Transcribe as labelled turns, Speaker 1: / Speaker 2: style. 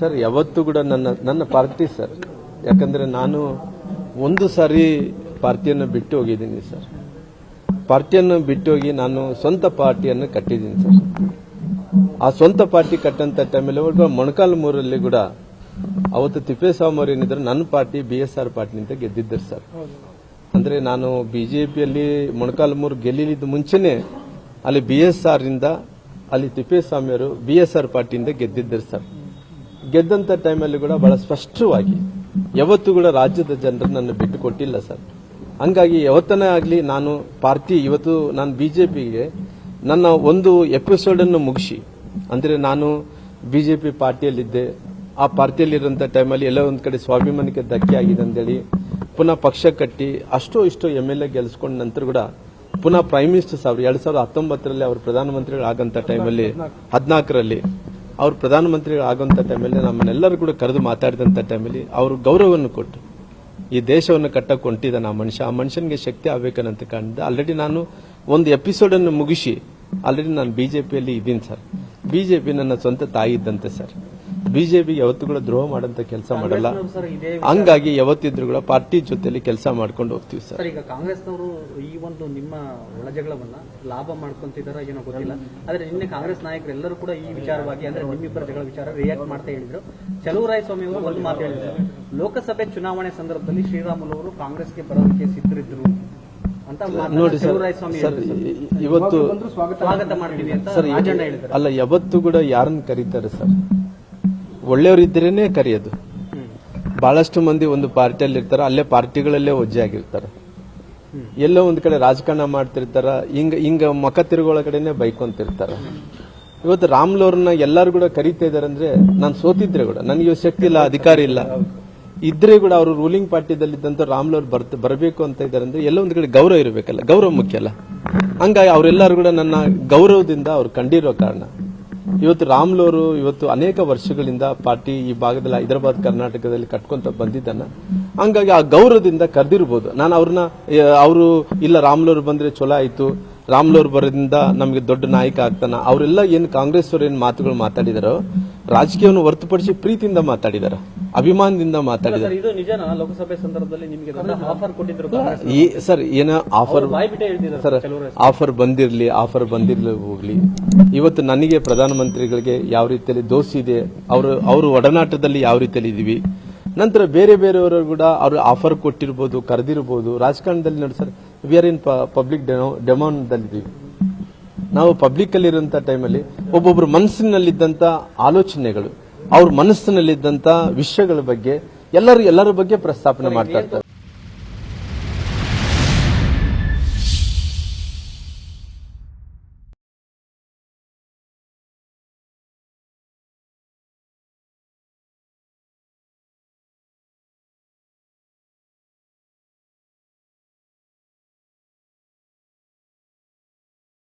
Speaker 1: Sir, ಯಾವತ್ತೂ ಕೂಡ ನನ್ನ ನನ್ನ ಪಾರ್ಟಿ ಸರ್. ಯಾಕಂದ್ರೆ ನಾನು ಒಂದು ಸಾರಿ ಪಾರ್ಟಿಯನ್ನು ಬಿಟ್ಟು ಹೋಗಿದ್ದೀನಿ ಸರ್. ಪಾರ್ಟಿಯನ್ನು ಬಿಟ್ಟು ಹೋಗಿ ನಾನು ಸ್ವಂತ ಪಾರ್ಟಿಯನ್ನು ಕಟ್ಟಿದ್ದೀನಿ ಸರ್. ಆ ಸ್ವಂತ ಪಾರ್ಟಿ ಕಟ್ಟಂತ ಟೈಮಲ್ಲಿ ಒಬ್ಬ ಮೊಣಕಾಲ್ಮೂರಲ್ಲಿ ಕೂಡ ಅವತ್ತು ತಿಪ್ಪೇಸ್ವಾಮಿ ಅವರು ಏನಿದ್ರು ನನ್ನ ಪಾರ್ಟಿ ಬಿ ಎಸ್ ಆರ್ ಪಾರ್ಟಿನಿಂದ ಗೆದ್ದಿದ್ದರು ಸರ್. ಅಂದ್ರೆ ನಾನು ಬಿಜೆಪಿಯಲ್ಲಿ ಮೊಣಕಾಲ್ಮೂರು ಗೆಲ್ಲಿದ ಮುಂಚೆನೆ ಅಲ್ಲಿ ಬಿ ಎಸ್ ಆರ್ ಇಂದ ಅಲ್ಲಿ ತಿಪ್ಪೇಸ್ವಾಮಿ ಅವರು ಬಿ ಎಸ್ ಆರ್ ಪಾರ್ಟಿಯಿಂದ ಗೆದ್ದಿದ್ದರು ಸರ್. ಗೆದ್ದಂತ ಟೈಮಲ್ಲಿ ಕೂಡ ಬಹಳ ಸ್ಪಷ್ಟವಾಗಿ ಯಾವತ್ತೂ ಕೂಡ ರಾಜ್ಯದ ಜನರು ನನ್ನ ಬಿಟ್ಟು ಕೊಟ್ಟಿಲ್ಲ ಸರ್. ಹಂಗಾಗಿ ಯಾವತ್ತನೇ ಆಗಲಿ ನಾನು ಪಾರ್ಟಿ ಇವತ್ತು ನಾನು ಬಿಜೆಪಿಗೆ ನನ್ನ ಒಂದು ಎಪಿಸೋಡ್ ಅನ್ನು ಮುಗಿಸಿ, ಅಂದ್ರೆ ನಾನು ಬಿಜೆಪಿ ಪಾರ್ಟಿಯಲ್ಲಿದ್ದೆ. ಆ ಪಾರ್ಟಿಯಲ್ಲಿರೋಂಥ ಟೈಮಲ್ಲಿ ಎಲ್ಲ ಒಂದ್ ಕಡೆ ಸ್ವಾಭಿಮಾನಕ್ಕೆ ಧಕ್ಕೆ ಆಗಿದೆ ಅಂತೇಳಿ ಪುನಃ ಪಕ್ಷ ಕಟ್ಟಿ, ಅಷ್ಟೋ ಇಷ್ಟೋ ಎಂ ಎಲ್ ಎ ಗೆಲ್ಸ್ಕೊಂಡ ನಂತರ ಕೂಡ ಪುನಃ ಪ್ರೈಮ್ ಮಿನಿಸ್ಟರ್ ಸಾವಿರ ಎರಡ್ ಸಾವಿರದ ಹತ್ತೊಂಬತ್ತರಲ್ಲಿ ಅವರು ಪ್ರಧಾನಮಂತ್ರಿಗಳು ಆಗಂತ ಟೈಮಲ್ಲಿ ಹದಿನಾಲ್ಕರಲ್ಲಿ ಅವ್ರು ಪ್ರಧಾನಮಂತ್ರಿಗಳು ಆಗುವಂತ ಟೈಮಲ್ಲಿ ನಮ್ಮನ್ನೆಲ್ಲರೂ ಕೂಡ ಕರೆದು ಮಾತಾಡಿದಂತ ಟೈಮಲ್ಲಿ ಅವರು ಗೌರವವನ್ನು ಕೊಟ್ಟು ಈ ದೇಶವನ್ನು ಕಟ್ಟಕ್ಕೆ ಹೊಂಟಿದ್ದಾನೆ ಆ ಮನುಷ್ಯ. ಆ ಮನುಷ್ಯನಿಗೆ ಶಕ್ತಿ ಆಗ್ಬೇಕನ್ನಂತ ಕಾಣಿದೆ ಆಲ್ರೆಡಿ ನಾನು ಒಂದು ಎಪಿಸೋಡ್ ಅನ್ನು ಮುಗಿಸಿ ಆಲ್ರೆಡಿ ನಾನು ಬಿಜೆಪಿಯಲ್ಲಿ ಇದ್ದೀನಿ ಸರ್ ಬಿಜೆಪಿ ನನ್ನ ಸ್ವಂತ ತಾಯಿ ಇದ್ದಂತೆ ಸರ್ ಬಿಜೆಪಿ ಯಾವತ್ತೂ ಕೂಡ ದ್ರೋಹ ಮಾಡಂತ ಕೆಲಸ ಮಾಡಲ್ಲ. ಹಂಗಾಗಿ ಯಾವತ್ತಿದ್ರು ಕೂಡ ಪಾರ್ಟಿ ಜೊತೆಲಿ ಕೆಲಸ ಮಾಡ್ಕೊಂಡು ಹೋಗ್ತೀವಿ ಸರ್.
Speaker 2: ಈಗ ಕಾಂಗ್ರೆಸ್ನವರು ಈ ಒಂದು ನಿಮ್ಮ ಒಳಜಗಳವನ್ನ ಲಾಭ ಮಾಡ್ಕೊಂತಿದಾರ ಏನೋ ಗೊತ್ತಿಲ್ಲ. ಆದ್ರೆ ನಿನ್ನೆ ಕಾಂಗ್ರೆಸ್ ನಾಯಕರು ಎಲ್ಲರೂ ಕೂಡ ಈ ವಿಚಾರವಾಗಿ ಅಂದ್ರೆ ನಿಮ್ಮಿಬ್ಬರ ಜಗಳ ವಿಚಾರ ರಿಯಾಕ್ಟ್ ಮಾಡ್ತಾ ಹೇಳಿದ್ರು. ಚಲುವರಾಯ ಸ್ವಾಮಿ ಅವರು ಒಂದು ಮಾತು ಹೇಳಿದ್ರು. ಲೋಕಸಭೆ ಚುನಾವಣೆ ಸಂದರ್ಭದಲ್ಲಿ ಶ್ರೀರಾಮುಲು ಅವರು ಕಾಂಗ್ರೆಸ್ಗೆ ಬರೋದಕ್ಕೆ ಸಿದ್ಧರಿದ್ರು
Speaker 1: ನೋಡಿ ಸರ್ ಇವತ್ತು
Speaker 2: ಸ್ವಾಗತ ಮಾಡ್ತೀವಿ
Speaker 1: ಅಲ್ಲ ಯಾವತ್ತು ಕೂಡ ಯಾರನ್ನ ಕರೀತಾರೆ ಸರ್? ಒಳ್ಳೆಯವರಿದ್ದರೇನೆ ಕರೆಯೋದು. ಬಹಳಷ್ಟು ಮಂದಿ ಒಂದು ಪಾರ್ಟಿಯಲ್ಲಿ ಇರ್ತಾರ ಅಲ್ಲೇ ಪಾರ್ಟಿಗಳಲ್ಲೇ ಒಜ್ಜೆ ಆಗಿರ್ತಾರೆ ಎಲ್ಲೋ ಒಂದು ಕಡೆ ರಾಜಕಾರಣ ಮಾಡ್ತಿರ್ತಾರ ಹಿಂಗ ಹಿಂಗ ಮಕ ತಿರುಗೊಳಗಡೆನೆ ಬೈಕೊಂತಿರ್ತಾರ. ಇವತ್ತು ರಾಮ್ಲವ್ರನ್ನ ಎಲ್ಲಾರು ಕೂಡ ಕರೀತಾ ಇದಾರೆ ಅಂದ್ರೆ ನಾನು ಸೋತಿದ್ರೆ ಕೂಡ ನನಗೆ ಶಕ್ತಿ ಇಲ್ಲ ಅಧಿಕಾರ ಇಲ್ಲ. ಇದ್ರೆ ಕೂಡ ಅವರು ರೂಲಿಂಗ್ ಪಾರ್ಟಿದಲ್ಲಿದ್ದಂತ ರಾಮ್ಲವ್ರು ಬರ್ತ ಬರಬೇಕು ಅಂತ ಇದಾರೆ ಅಂದ್ರೆ ಎಲ್ಲ ಒಂದು ಕಡೆ ಗೌರವ ಇರಬೇಕಲ್ಲ ಗೌರವ ಮುಖ್ಯ ಅಲ್ಲ. ಹಂಗಾಗಿ ಅವರೆಲ್ಲರೂ ಕೂಡ ನನ್ನ ಗೌರವದಿಂದ ಅವ್ರು ಕಂಡಿರೋ ಕಾರಣ. ಇವತ್ತು ರಾಮ್ಲೋರು ಇವತ್ತು ಅನೇಕ ವರ್ಷಗಳಿಂದ ಪಾರ್ಟಿ ಈ ಭಾಗದಲ್ಲಿ ಹೈದರಾಬಾದ್, ಕರ್ನಾಟಕದಲ್ಲಿ ಕಟ್ಕೊಂತ ಬಂದಿದ್ದಾನ ಹಂಗಾಗಿ ಆ ಗೌರವದಿಂದ ಕರೆದಿರ್ಬೋದು. ನಾನು ಅವ್ರನ್ನ ಅವರು, ಇಲ್ಲ ರಾಮ್ಲೋರ್ ಬಂದ್ರೆ ಚೊಲೋ ಆಯ್ತು, ರಾಮ್ಲೋರ್ ಬರೋದ್ರಿಂದ ನಮಗೆ ದೊಡ್ಡ ನಾಯಕ ಆಗ್ತಾನ. ಅವರೆಲ್ಲ ಏನು ಕಾಂಗ್ರೆಸ್ ಅವ್ರು ಏನು ಮಾತುಗಳು ಮಾತಾಡಿದಾರೋ ರಾಜಕೀಯವನ್ನು ಹೊರತುಪಡಿಸಿ ಪ್ರೀತಿಯಿಂದ ಮಾತಾಡಿದಾರ ಅಭಿಮಾನದಿಂದ ಮಾತಾಡಿದಾರೆ.
Speaker 2: ಸರ್ ಇದು ನಿಜನಾ? ಲೋಕಸಭೆ ಸಂದರ್ಭದಲ್ಲಿ ನಿಮಗೆ ಆಫರ್ ಕೊಟ್ಟಿದ್ರು ಕಾಂಗ್ರೆಸ್
Speaker 1: ಈ ಸರ್ ಏನ ಆಫರ್ ಸರ್ ಆಫರ್ ಬಂದಿರಲಿ ಆಫರ್ ಬಂದಿರಲಿ ಹೋಗ್ಲಿ. ಇವತ್ತು ನನಗೆ ಪ್ರಧಾನಮಂತ್ರಿಗಳಿಗೆ ಯಾವ ರೀತಿಯಲ್ಲಿ ದೋಸ್ತಿ ಇದೆ ಅವರು ಅವರು ಒಡನಾಟದಲ್ಲಿ ಯಾವ ರೀತಿಯಲ್ಲಿ ಇದೀವಿ. ನಂತರ ಬೇರೆ ಬೇರೆಯವರು ಕೂಡ ಅವರು ಆಫರ್ ಕೊಟ್ಟಿರ್ಬೋದು ಕರೆದಿರ್ಬೋದು. ರಾಜಕಾರಣದಲ್ಲಿ ನೋಡಿ sir we are in public ಡೆಮಾಂಡ್ದಲ್ಲಿದ್ದೀವಿ ನಾವು ಪಬ್ಲಿಕ್ ಅಲ್ಲಿ ಇರುವಂತ ಟೈಮಲ್ಲಿ ಒಬ್ಬೊಬ್ಬರು ಮನಸ್ಸಿನಲ್ಲಿದ್ದಂತ ಆಲೋಚನೆಗಳು, ಅವ್ರ ಮನಸ್ಸಿನಲ್ಲಿದ್ದಂತ ವಿಷಯಗಳ ಬಗ್ಗೆ ಎಲ್ಲರೂ ಎಲ್ಲರ ಬಗ್ಗೆ ಪ್ರಸ್ತಾಪನೆ ಮಾಡ್ತಾ ಇರ್ತಾರೆ.